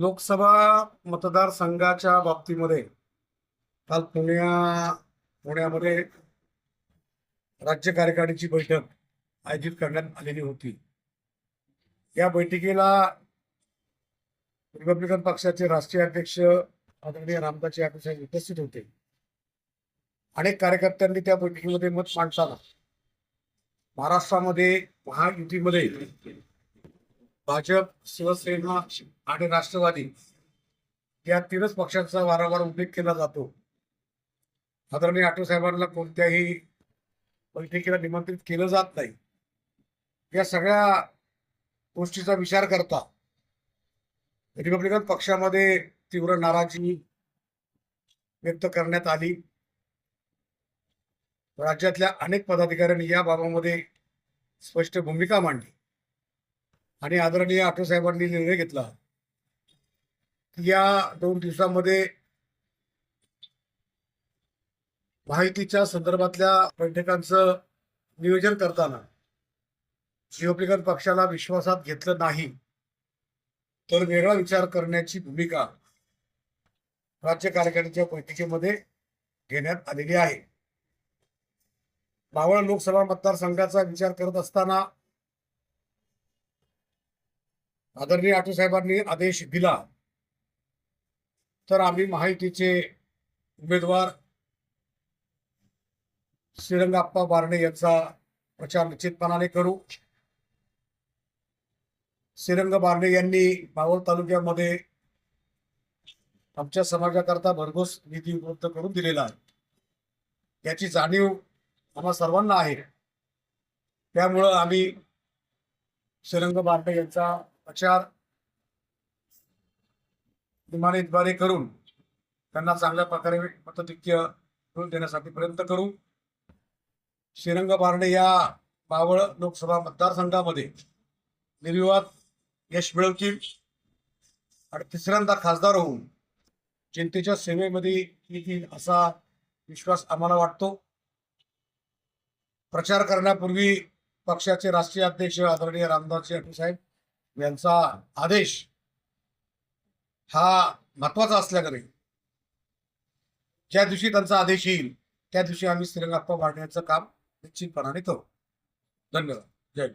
लोकसभा मतदारसंघाच्या बाबतीमध्ये काल पुण्या पुण्यामध्ये राज्य कार्यकारिणीची बैठक आयोजित करण्यात आलेली होती. या बैठकीला रिपब्लिकन पक्षाचे राष्ट्रीय अध्यक्ष आदरणीय रामदास यादव साहेब उपस्थित होते. अनेक कार्यकर्त्यांनी त्या बैठकीमध्ये मत मांडताना महाराष्ट्रामध्ये महायुतीमध्ये भाजप शिवसेना आणि राष्ट्रवादी या तीनच पक्षांचा वारंवार उल्लेख केला जातो. आदरणीय आठव साहेबांना कोणत्याही बैठकीला निमंत्रित केलं जात नाही. या सगळ्या गोष्टीचा विचार करता रिपब्लिकन पक्षामध्ये तीव्र नाराजी व्यक्त करण्यात आली. राज्यातल्या अनेक पदाधिकाऱ्यांनी या बाबामध्ये स्पष्ट भूमिका मांडली. आणि आदरणीय आठव साहेबांनी निर्णय घेतला. या दोन दिवसामध्ये माहितीच्या संदर्भातल्या बैठकांचं नियोजन करताना रिपब्लिकन पक्षाला विश्वासात घेतलं नाही तर वेगळा विचार करण्याची भूमिका राज्य कार्यकारिणीच्या बैठकीमध्ये घेण्यात आलेली आहे. मावळ लोकसभा मतदारसंघाचा विचार करत असताना आदरणीय आठव साहेबांनी आदेश दिला तर आम्ही महायुतीचे उमेदवार श्रीरंगाप्पा बारणे यांचा प्रचार निश्चितपणाने करू. श्रीरंग बारणे यांनी मावळ तालुक्यामध्ये आमच्या समाजाकरता भरघोस निधी उपलब्ध करून दिलेला आहे. याची जाणीव आम्हा सर्वांना आहे. त्यामुळं आम्ही श्रीरंग बारणे यांचा प्रचार इमानीद्वारे करून त्यांना चांगल्या प्रकारे मतधिक्य देण्यासाठी प्रयत्न करू. श्रीरंग बारणे या मावळ लोकसभा मतदारसंघामध्ये निर्विवाद यश मिळवतील आणि तिसऱ्यांदा खासदार होऊन जनतेच्या सेवेमध्ये येतील असा विश्वास आम्हाला वाटतो. प्रचार करण्यापूर्वी पक्षाचे राष्ट्रीय अध्यक्ष आदरणीय रामदासजी आठवले साहेब यांचा आदेश हा महत्त्वाचा असल्याकडे ज्या दिवशी त्यांचा आदेश येईल त्या दिवशी आम्ही श्रीरंगाप्पा वाढण्याचं काम निश्चितपणाने करू. धन्यवाद. जय